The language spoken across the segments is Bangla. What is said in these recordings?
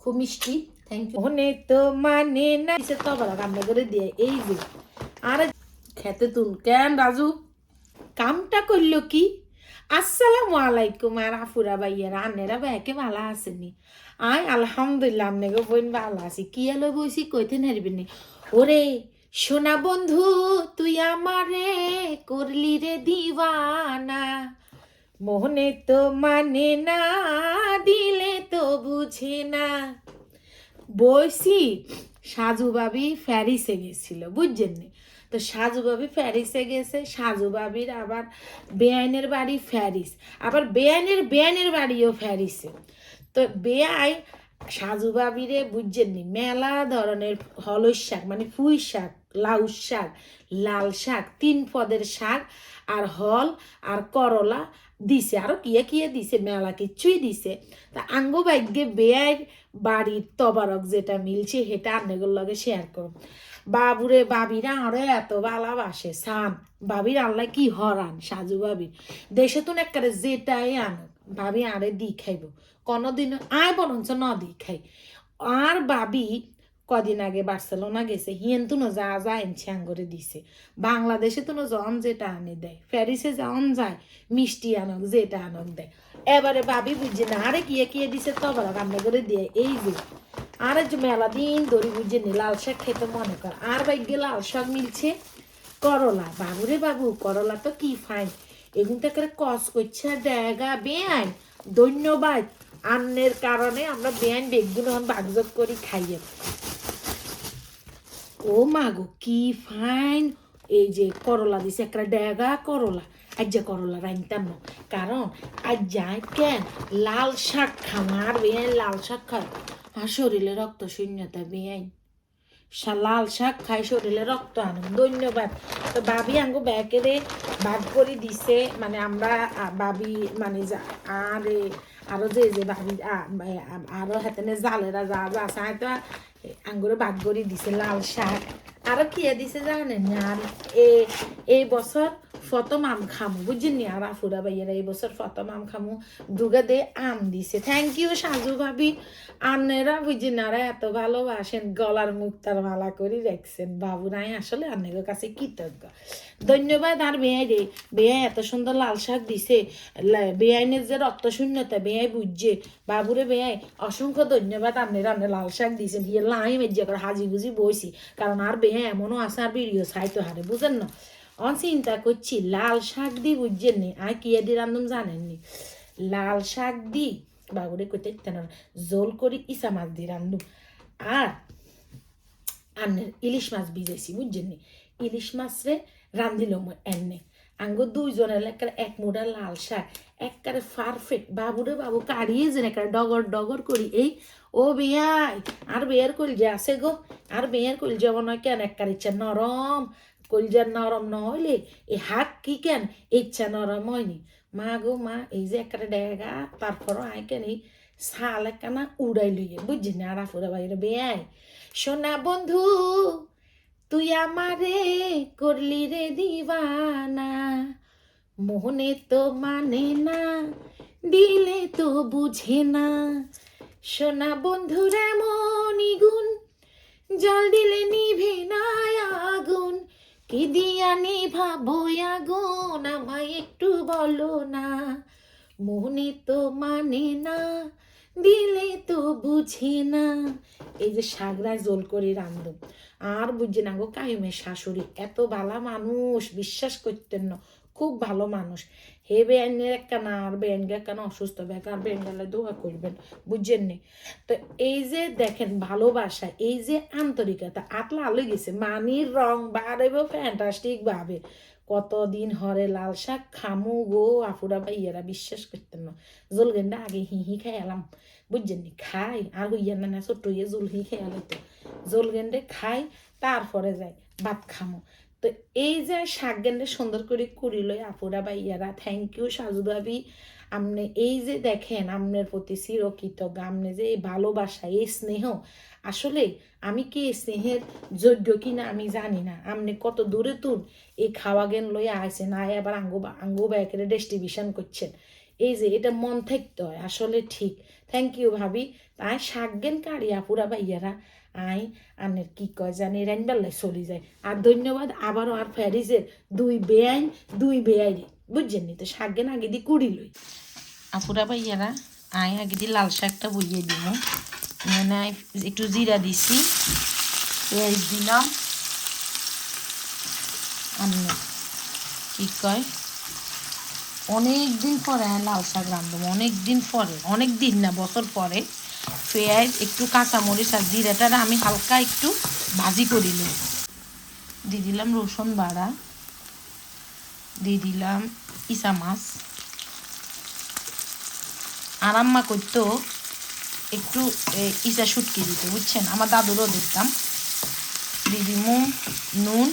খুব মিষ্টি। থ্যাংক ইউ ওনে তো মানে না। সে তো করে দিয়ে, এই যে। আরে, খেতে তুন। কেন রাজু? কামটা করল কি? আসসালামু আলাইকুম আর আফুরা ভাইয়ারা, আন্নেরা ভালো আসেনি আয়, আলহামদুলিল্লাহ বোন ভালো আছি। কি এলো বইছি, কইতে নারবিনি ওরে, সোনা বন্ধু, তুই আমারে করলি রে দিওয়ানা। মোহনে তো মানে না দিলে বুঝে না। বইসি সাজু বাবি প্যারিসে গেছিল, বুঝছেন নি? তো সাজু বাবি প্যারিসে গেছে সাজু বাবির আবার বেআইনের বাড়ি ফ্যারিস, আবার বেআইনের বেআইনের বাড়িও ফ্যারিসে। তো বেআই সাজু বাবিরে বুঝছেন নি, মেলা ধরনের হলস শাক মানে পুঁই শাক, লাউ শাক, লাল শাক, তিন পদের শাক, আর হল, আর করলা দিছে আরও কিয়ে কিয়ে দিছে মেলা কিচ্ছুই দিছে তা আঙ্গ ভাগ্যে বেয়ের বাড়ির তবারক যেটা মিলছে সেটা আপনাদের লগে শেয়ার করো বাবুরে বাবিরা আরও এত ভালোবাসে সান বাবির আল্লাহ কি হরান সাজু বাবির দেশে তো একবারে যেটাই আনো ভাবি আরে দি খাইব কোনোদিন আয় বরঞ্চ ন দি খাই আর বাবি কদিন আগে বার্সেলোনা গেছে, হিয়েন তুনো যা যা এনছে করে দিছে। বাংলাদেশে তুনো জন যেটা আনে দেয়, প্যারিসে যখন যায়, মিষ্টি আনক, যেটা আনক দেয়। এবারে ভাবি বুঝছে না, আরে কিয়ে কিয়ে দিছে তবার রান্না করে দিয়ে, এই যে, আর যে মেলা দিন ধরে বুঝছে নি, লাল শাক খেতে মনে কর। আর বাইকে লাল শাক মিলছে করলা। বাবুরে বাবু, করলা তো কি ফাইন? এগুন থেকে কস করছে ডেগা বেআইন ধন্যবাদ। আন্নের কারণে আমরা বেআইন বেগগুলো বাগজগ করি খাইয়ে। ও মা গো কি ফাইন এই যে করলা দিছে একটা ডেগা করলা আজ যে করলা রাইনতাম না। কারণ আজ যায় কেন? লাল শাক খামার বেআইন লাল শাক খায় আর শরীরে রক্ত শূন্যতা বেআইন লাল শাক খাই শরীরে রক্ত আনুন ধন্যবাদ। তো বাবি আঙ্গো ব্যাকেরে ভাগ করে দিছে। মানে আমরা বাবি মানে আরে, আরও যে যে বাবি আ- আ- আরও হাতে জালেরা যা যা তো আঙ্গুরে ভাগ করে দিছে লাল শাক। আরও কি দিছে জানেন? আর এই বছর ফতম আম খামু বুঝছেন নি আর আফুরা ভাইয়েরা এই বছর ফতম আম খামু, দুগা দে আম দিছে। থ্যাংক ইউ সাজু ভাবি। আন্নেরা বুঝছেন, আর এত ভালোবাসেন, গলার মুক্তার মালা করে রাখছেন। বাবু নাই আসলে আন্নের কাছে কৃতজ্ঞ। ধন্যবাদ, আর বেয়াই রে, বেয়াই এত সুন্দর লাল শাক দিছে। বেআইনের যে রক্ত শূন্যতা বেয়াই বুঝছে। বাবুরে বেয়াই, অসংখ্য ধন্যবাদ আপনি রান্না লাল শাক দিয়েছেন হিয়ে লাই মেজিয়া করে হাজি বুঝি বইছি। কারণ আর বেয়া এমনও মনো আসার ভিডিও সাইতো হারে, বুঝেন না? অন চিন্তা করছি, লাল শাক দি বুঝছেন নি? আর কি দি রান্ধুন জানেননি লাল শাক দি, বাবুরে কইতে তেন জোল করি ইসা মাছ দি রান্ধু। আর আন্নের ইলিশ মাছ ভিজাইছি, বুঝছেন নি? ইলিশ মাছ রে রান্ধিল এনে। আঙ্গো দুইজনের একের এক মুঠা লাল শাক একবারে পারফেক্ট বাবুরে বাবু কাড়িয়ে যেন একেবারে ডগর ডগর করি। এই, ও বেয়াই, আর বেয়ার কলজা আছে গো, আর বেয়ার কলজা মনে হয় কেন একবার ইচ্ছা নরম, কলজা নরম নহলে এই হাত কি কেন ইচ্ছা নরম হয়নি। মা গো মা, এই যে একটা ডেগা, তারপরও আই কেন এই শাল একখানা উড়াই লইয়ে বুঝছি না? আর আফুরা বাইরে বেয়াই। সোনা বন্ধু তুই আমারে করলি রে দিওয়ানা। মোহনে তো মানে না, দিলে তো বুঝে না। সোনা বন্ধুর এমনই গুণ জল দিলে নিভে না আগুন। কি দিয়া নিভাবো আগুন, আমায় একটু বলো না। মনে তো মানে না দিলে তো বুঝে না। এই যে সাগরায় জোল করে রান্ধব আর বুঝছে না গো কায়ুমের শাশুড়ি এত ভালো মানুষ, বিশ্বাস করতেন না। খুব ভালো মানুষ। হে বেআইনের একটা না আর বেআইনকে একটা না অসুস্থ বেকার বেআইন গেলে দোয়া করবেন বুঝছেন নি? তো এই যে দেখেন ভালোবাসা, এই যে আন্তরিকতা, আতলা আলো গেছে, মানির রং বাড়বে ফ্যান্টাস্টিক ভাবে। কতদিন হরে লাল শাক খামু গো আফুরা ভাইয়ারা বিশ্বাস করতেন না। জল গেন্দা আগে হি হি খাই এলাম বুঝছেন খাই, আর হইয়া না না, ছোট্ট ইয়ে জল হি খাই আলাইতো জল গেন্ডে খাই, তারপরে যাই, ভাত খামো। তো এই যে শাক গেন্ডে সুন্দর করে করি লই আপুরা ভাইয়ারা থ্যাংক ইউ সাজু ভাবি। আপনি এই যে দেখেন আপনার প্রতি চিরকৃতজ্ঞ আপনি যে এই ভালোবাসা, এই স্নেহ, আসলে আমি কি স্নেহের যোগ্য কিনা আমি জানি না। আপনি কত দূরে তুন এই খাওয়া গেন লইয়া আইসেন আয় আবার আঙ্গু আঙ্গু ব্যাকের ডিস্ট্রিবিউশন করছেন। এই যে, এটা মন থাকতে হয়, আসলে ঠিক। থ্যাংক ইউ ভাবি। তাই শাকগেন কাড়িয়া পুরা ভাইয়ারা। আই আনের কি কয় জানি রাইনবেলায় চলে যায়। আর ধন্যবাদ, আবারও আর ফ্যারিজের দুই বেআইন, দুই বেআইনি। বুঝছেন নি? তো শাক শাকগেন আগে দিয়ে কুড়ি লই। আপুরা ভাইয়ারা আই আগে দিয়ে লাল শাকটা বইয়ে দিব মানে একটু জিরা দিছি পেঁয়াজ দিলাম। কি কয়? অনেক দিন পরে লাল শাক রান্ধব অনেক দিন পরে অনেক দিন না, বছর পরে পেঁয়াজ, একটু কাঁচামরিচ আর জিরাটা আমি হালকা একটু ভাজি করি নিই দিয়ে দিলাম রসুন বাড়া, দিয়ে দিলাম ইসা মাছ। আরাম্মা করতো একটু ইসা শুটকি দিত, বুঝছেন? আমার দাদুরও দেখতাম। দিয়ে দিমু নুন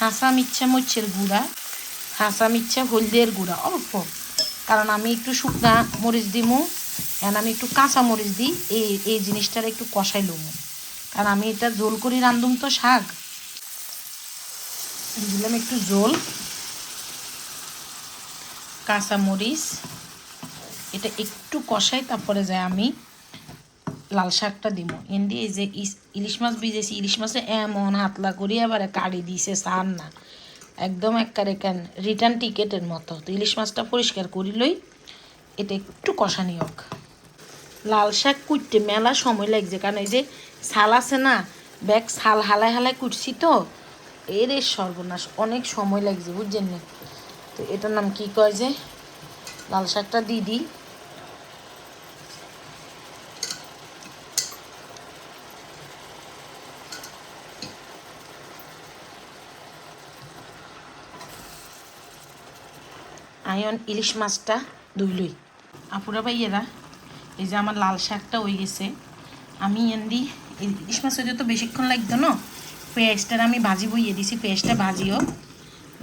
হাসা মিচ্ছা মরিচের গুঁড়া হাসা মিচ্ছা হলদের গুঁড়া, অল্প। কারণ আমি একটু শুকনা মরিচ দিমু এখন আমি একটু কাঁচা মরিচ দিই, এই এই জিনিসটার একটু কষাই লমু। কারণ আমি এটা জোল করি রান্ধুম তো শাক। দিলাম একটু জোল কাঁচা মরিচ এটা একটু কষাই, তারপরে যায় আমি লাল শাকটা দিব এন্ডি এই যে ইলিশ মাছ ভিজেছি, ইলিশ মাছে এমন হাতলা করি এবারে কাড়ি দিছে সার না। একদম একবারে কেন রিটার্ন টিকেটের মতো। তো ইলিশ মাছটা পরিষ্কার করি লই, এটা একটু কষানি হোক। লাল শাক কুটতে মেলা সময় লাগছে, কারণ এই যে ছাল আছে না, ব্যাগ ছাল হালায় হালায় কুটছি তো, এর সর্বনাশ, অনেক সময় লাগছে, বুঝছেন না? তো এটার নাম কি কয় যে? লাল শাকটা দিয়ে দিই আয়ন ইলিশ মাছটা ধুইলই আপুরা ভাইয়েরা, এই যে আমার লাল শাকটা হয়ে গেছে। আমি এন্দি ইলিশ মাছ হইতে তো বেশিক্ষণ লাগতো না। পেঁয়াজটার আমি ভাজি বইয়ে দিছি, পেঁয়াজটা ভাজিও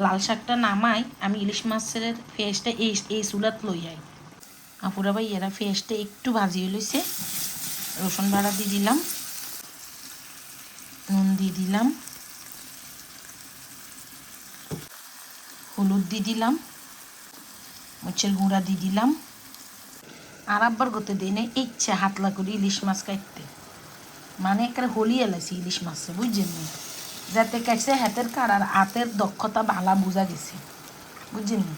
লাল শাকটা নামাই, আমি ইলিশ মাছের পেঁয়াজটা এই এই চুলাত লই আই। আপুরা ভাইয়েরা, পেঁয়াজটা একটু ভাজিয়ে লইছে। রসুন বাড়া দিয়ে দিলাম। নুন দিয়ে দিলাম। হলুদ দিয়ে দিলাম। মরিচের গুঁড়া দিয়ে দিলাম। আর আব্বার গতে দিই না ইচ্ছে হাতলা করে ইলিশ মাছ কাটতে। মানে একটা হলি এলাইছি ইলিশ মাছে, বুঝছেন নি? যাতে কাটছে হাতের কাড়ার হাতের দক্ষতা ভালা বোঝা গেছে, বুঝছেন নি?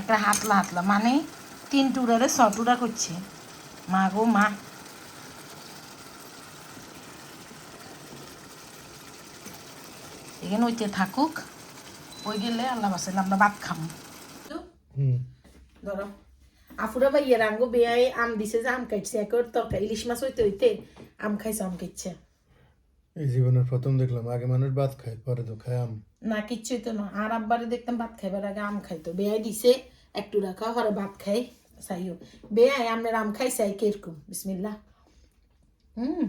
একটা হাতলা হাতলা মানে তিন টুরারে ছ টুড়া করছে। মা গো, মা। এখানে ওইতে থাকুক, ওই গেলে আল্লাহ বাসাইলে আমরা ভাত খাব ধরো আফুরা ভাই এর আঙ্গো বেয়াই আম দিছে যে আম কাটছে একর তরকারি ইলিশ মাছ হইতে হইতে আম খাইছে আম খাইছে এই জীবনের প্রথম দেখলাম আগে মানুষ ভাত খায় পরে তো খায় আম। না কিচ্ছু হইতো না। আর আব্বারে দেখতাম ভাত খাইবার আগে আম খাইতো। বেয়াই দিছে একটু রাখা হরে ভাত খাই চাইও বেয়াই আমরা আম খাই চাই কীরকম বিসমিল্লা হুম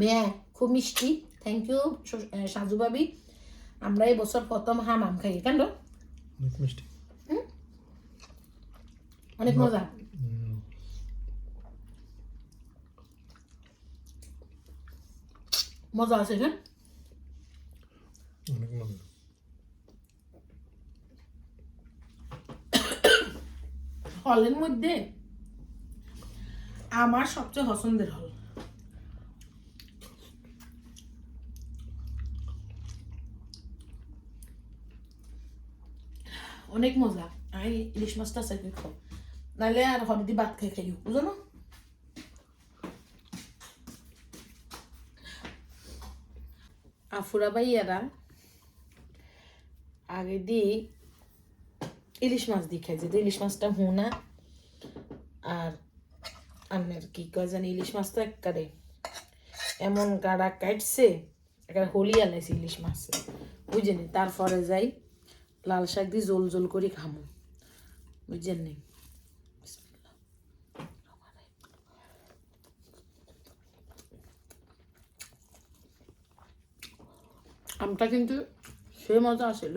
বেয়াই খুব মিষ্টি। থ্যাংক ইউ সাজু ভাবি। আমরা এই বছর প্রথম হাম আম খাই কেন? মিষ্টি। অনেক মজা। মজা আছে হ্যাঁ অনেক মজা। হলের মধ্যে আমার সবচেয়ে পছন্দের হল। অনেক মজা। আমি ইলিশ মাছটা খাও নাহলে আর হলদি ভাত খাই খাইও বুঝো না? আফুরা ভাইয়ারা, আগে দিয়ে ইলিশ মাছ দিয়ে খাই যেতে ইলিশ মাছটা হুনা, আর আপনার কি কয় জানি, ইলিশ মাছ তো একবারে এমন গাড়া কাটছে, একেবারে হলি আলাইছে ইলিশ মাছ। বুঝেনি তারপরে যাই লাল শাক দিয়ে জোল জোল করে খামো। বুঝছেন আমটা কিন্তু সেই মজা আসিল।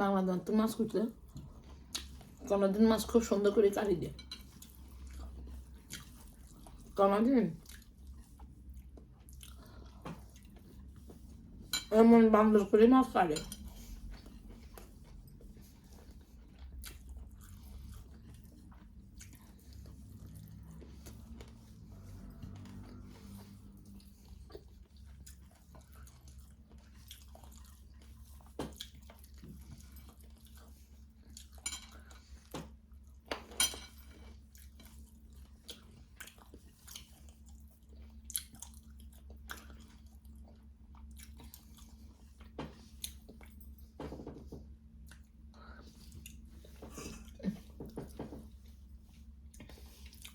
বাংলা দন্ত মাছ কুটলে কনাদিন মাছ খুব সুন্দর করে কারি দিয়ে। কনাদিন এমন বান্দর করে মাছ কাটে।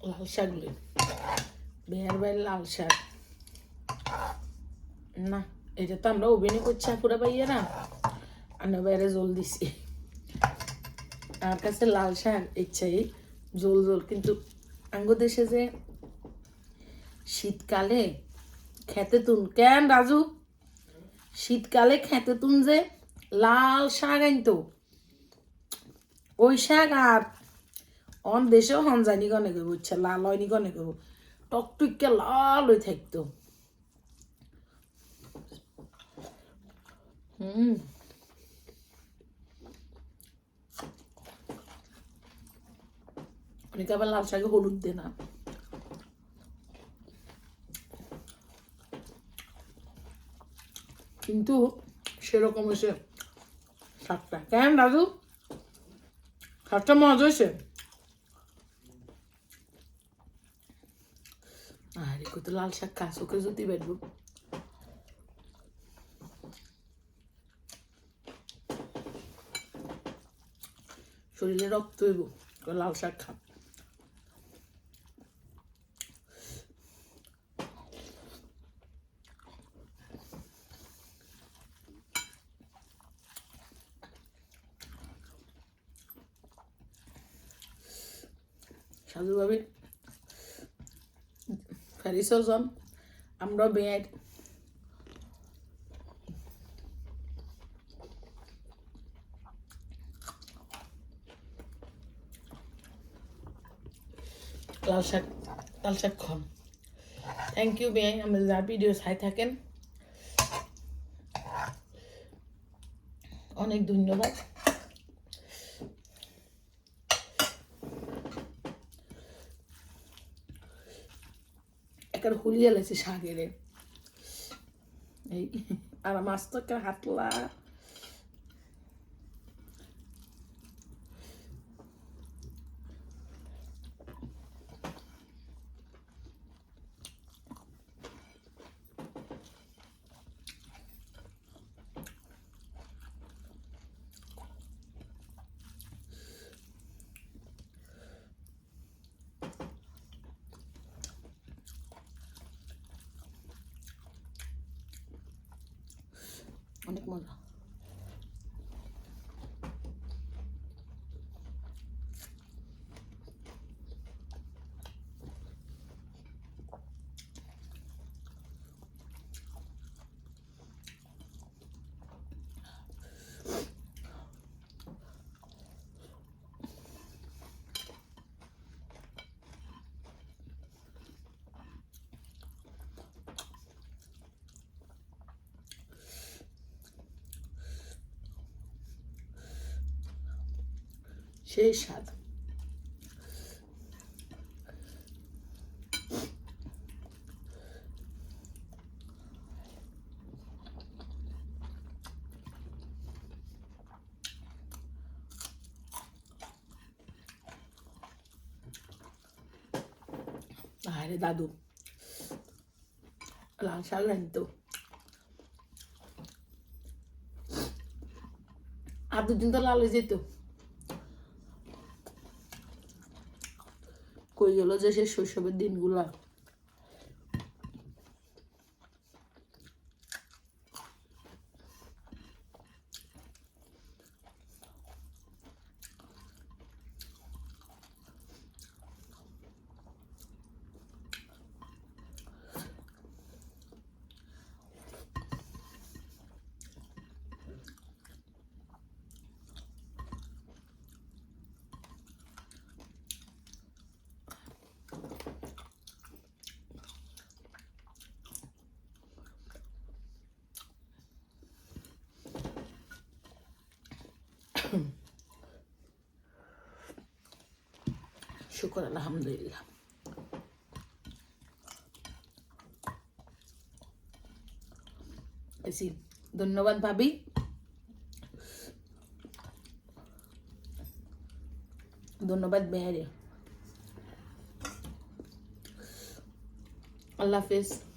লাল শাক লে বেয়ার বাইর লাল শাক। না, এটা তো আমরা ওভেনে করছি আপুরা পাইয়া না আর বাইরে জল দিছি। আমার কাছে লাল শাক, ইচ্ছাই। জল জল। কিন্তু আঙ্গ দেশে যে শীতকালে খেতে তুন কেন রাজু? শীতকালে খেতে তুন যে লাল শাক আনতো। ওই শাক আর অন দেশেও হন জানি গনে করব ইচ্ছা লাল হয়নি গনে করব টকটুককে লাল হয়ে থাকতো। হুম। অনেকে আবার লাল শাকে হলুদ দে না। কিন্তু সেরকম হয়েছে শাকটা কেন দাদু শাকটা মজা হয়েছে আরে লাল শাক খাস ওকে যদি বেরবো শরীরে রক্ত হইব লাল শাক খা। সাধুভাবে শাক লাল শাক খান থ্যাংক ইউ বেআই আমাদের যা ভিডিও চাই থাকেন। অনেক ধন্যবাদ। একার হুলিয়া লাগছে শাকেরে এই আর মাছ একটা হাতলা অনেক মজা সেই স্বাদ আরে দাদু লাল শাক রাখতো আর দুদিন তো লাল হয়ে যেত কই গেল যে সে শৈশবের দিনগুলা। শুকর আলহামদুলিল্লাহ। ধন্যবাদ ভাবি। ধন্যবাদ বেহারে। আল্লাহ হাফিজ।